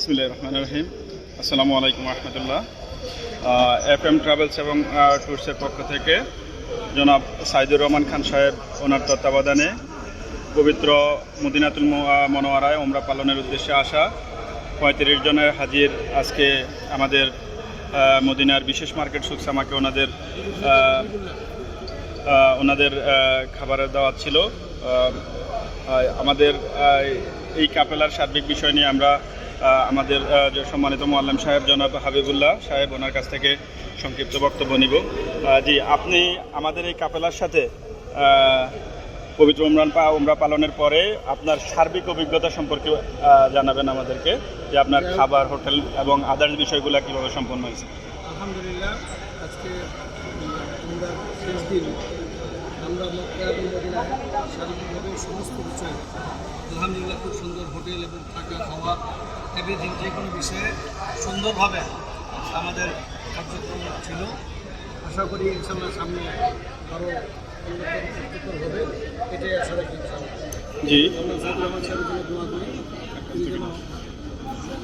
বিসমিল্লাহ রহমান রহিম আসসালামু আলাইকুম রহমতুল্লাহ। এফ এম ট্রাভেলস এবং ট্যুরসের পক্ষ থেকে জনাব সাইদুর রহমান খান সাহেব ওনার তত্ত্বাবধানে পবিত্র মদিনাতুল মনোয়ারায় ওমরা পালনের উদ্দেশ্যে আসা পঁয়ত্রিশ জনের হাজির আজকে আমাদের মদিনার বিশেষ মার্কেট সুকসামাকে ওনাদের ওনাদের খাবারের দাওয়াত ছিল। আমাদের এই কাপেলার সার্বিক বিষয় নিয়ে আমরা আমাদের যে সম্মানিত মোয়াল্লাম সাহেব জনাব হাবিবুল্লাহ সাহেব, ওনার কাছ থেকে সংক্ষিপ্ত বক্তব্য নিব। জি, আপনি আমাদের এই কাপেলার সাথে পবিত্র উমরান পা উমরা পালনের পরে আপনার সার্বিক অভিজ্ঞতা সম্পর্কে জানাবেন আমাদেরকে, যে আপনার খাবার, হোটেল এবং আদার্স বিষয়গুলো কীভাবে সম্পন্ন হয়েছে। আলহামদুলিল্লাহ, আজকে শেষ দিন আমরা মক্কা এবং মদিনায় শারীরিকভাবে সমস্ত বিষয় আলহামদুলিল্লাহ খুব সুন্দর হোটেল এবং থাকা খাওয়া এভরিথিং যে কোনো বিষয়ে সুন্দরভাবে আমাদের কার্যক্রম ছিল। আশা করি ইনশাল্লাহ সামনে আরও উন্নত হবে। এটাই আশা রাখি ইনশাল্লাহ জি। আমরা সাইদুর রহমান সাহেবের জন্য দোয়া করি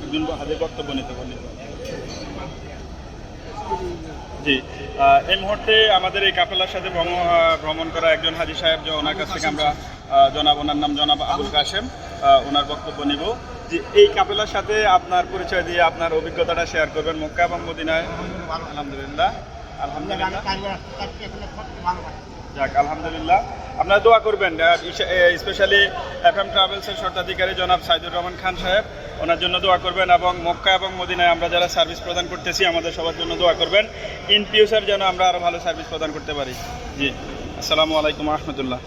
একজন হাজির বক্তব্য নিতে বলি জি এই মুহূর্তে আমাদের এই কাপেলার সাথে ভ্রমণ করা একজন হাজি সাহেব যে ওনার কাছ থেকে আমরা জনাব ওনার নাম জনাব আবুল কাশেম ওনার বক্তব্য নিব। যে এই কাপেলার সাথে আপনার পরিচয় দিয়ে আপনার অভিজ্ঞতাটা শেয়ার করবেন মক্কা এবং মদিনায়। আলহামদুলিল্লাহ। আলহামদুলিল্লাহ। যাক আলহামদুলিল্লাহ। আপনারা দোয়া করবেন স্পেশালি এফ এম ট্রাভেলসের স্বত্বাধিকারী জনাব সাইদুর রহমান খান সাহেব, ওনার জন্য দোয়া করবেন এবং মক্কা এবং মদিনায় আমরা যারা সার্ভিস প্রদান করতেছি, আমাদের সবার জন্য দোয়া করবেন। ইন ফিউচার যেন আমরা আরও ভালো সার্ভিস প্রদান করতে পারি। জি। আসসালামু আলাইকুম রহমতুল্লাহ।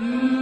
Mm-hmm.